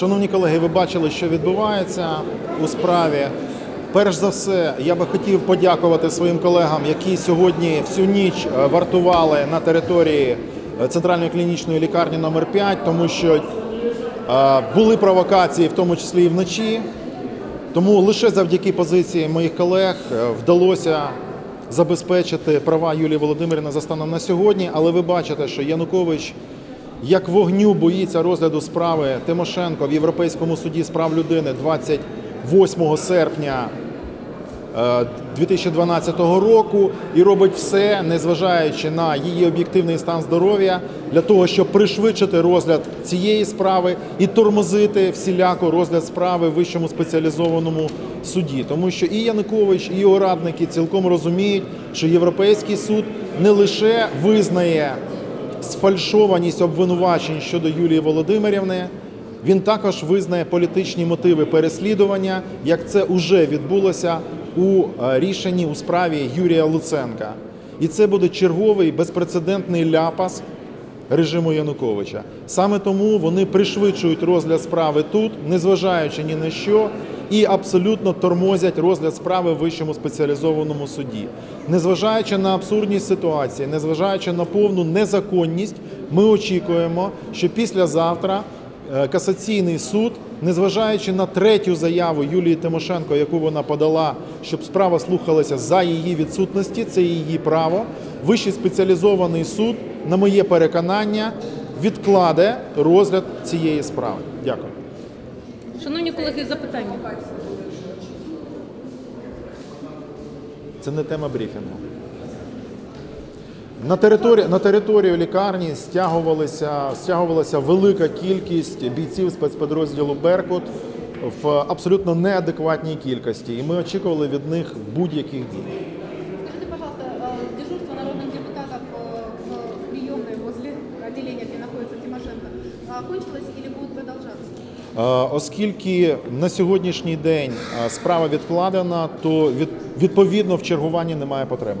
Шановні колеги, ви бачили, що відбувається у справі. Перш за все, я би хотів подякувати своїм колегам, які сьогодні всю ніч е, вартували на території е, центральної клінічної лікарні номер 5 тому що е, були провокації, в тому числі і вночі. Тому лише завдяки позиції моїх колег вдалося забезпечити права Юлії Володимирівни за станом на сьогодні. Але ви бачите, що Янукович як вогню боїться розгляду справи Тимошенко в Європейському суді з прав людини 28 серпня е, 2012 року і робить все, незважаючи на її об'єктивний стан здоров'я, для того, щоб пришвидшити розгляд цієї справи і тормозити всіляко розгляд справи в вищому спеціалізованому суді. Тому що і Янукович, і його радники цілком розуміють, що Європейський суд не лише визнає сфальшованість обвинувачень щодо Юлії Володимирівни. Він також визнає політичні мотиви переслідування, як це вже відбулося у е, рішенні у справі Юрія Луценка. І це буде черговий безпрецедентний ляпас режиму Януковича. Саме тому вони пришвидшують розгляд справи тут, незважаючи ні на що, і абсолютно тормозять розгляд справи в вищому спеціалізованому суді. Незважаючи на абсурдність ситуації, незважаючи на повну незаконність, ми очікуємо, що післязавтра е, касаційний суд, незважаючи на третю заяву Юлії Тимошенко, яку вона подала, щоб справа слухалася за її відсутності, це її право. Вищий спеціалізований суд, на моє переконання, відкладе розгляд цієї справи. Дякую. Шановні колеги, запитання. Це не тема брифінгу. На території, на територію лікарні стягувалися, стягувалася велика кількість бійців спецпідрозділу Беркут в абсолютно неадекватній кількості, і ми очікували від них будь-яких дій. Скажите, пожалуйста, э, дежурство народных депутатов э, в приемной возле отделения, где находится Тимошенко, а, окончилось или будет продолжаться? Е, Оскільки на сьогоднішній день е, справа відкладена, то відповідно в чергуванні немає потреби.